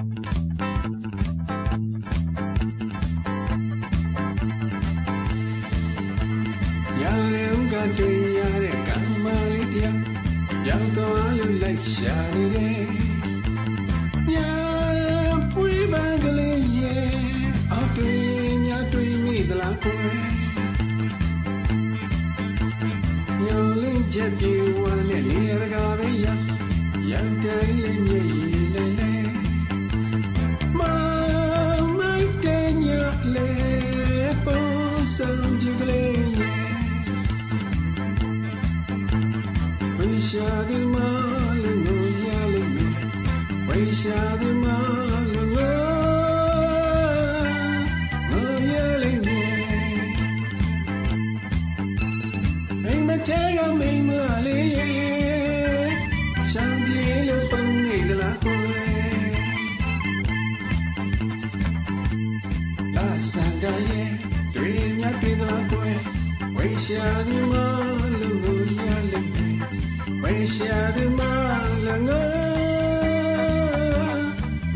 ရာရုံကတွေ့ရတဲ့ကံမလေးတယောက်ကြောက်တော်လူလိုက်ရှာနေတယ်ညာပွေးပန်းကလေးရဲ့အောက်တွေညာတွေမိသလားကွယ်ညလေးချက်ပြေဝါနဲ့နေရကပဲရရန်တိုင်းလေးမျက်ရည် ပေါ်ဆော င်ကြကလေးရဲ့ဝိရှာဒီမာလူငိုရလိမ့်မယ်ဝိရှာဒီမာလူငို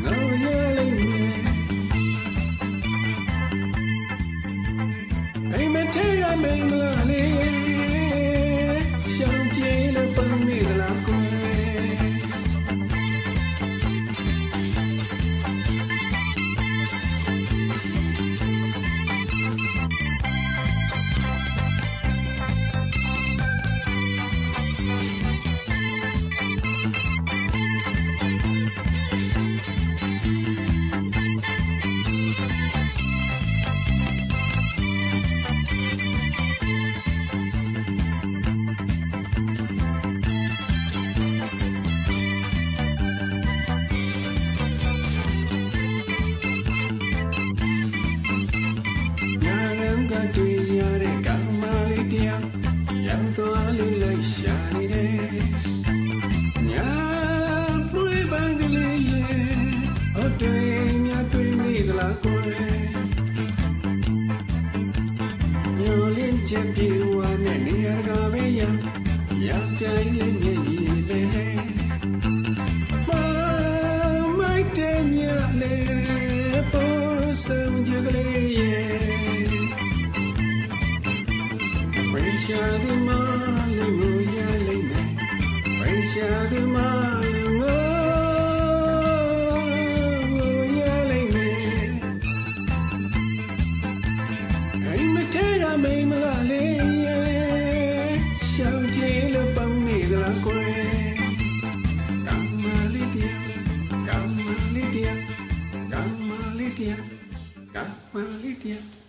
ငိုရလိမ့်မယ်အိမ်မထဲကမိန်မလေးရဲ့ရှမ်းပြေလို့ပုံနေသလားကိုယ်လာစန္ဒရဲ့တွေ့မြတ်တွေ့သလားကိုယ်ဝိရှာဒီမာလူငိုရလိမ့် တွေ့ရတဲ့ကံမလေးတရားရောက်သွားလို့လိုက်ရှာနေတယ်ညာပွေးပန်းကလေးရဲ့အတွေ့မြတ်တွေ့မိသလားကွယ်မျိုးလင်းချက်ပြေဝါနဲ့နေရကပဲရရောက်တိုင်းလေးမျက်ရည်လေးလေးမမိုက်တဲ့ညလေးပေါ်ဆောင်ကြကလေးရဲ့ ဝိရှာဒီမာလူငိုရလိမ့်မယ်ဝိရှာဒီမာလူငိုငိုရလိမ့်မယ်အိမ်မထဲရမိန်မလားလေရှောင်းပြေလို့ပေါင်းနေသလားကွယ်ကံမလေးတရားကံမလေးတရားကံမလေးတရားကံမလေးတရား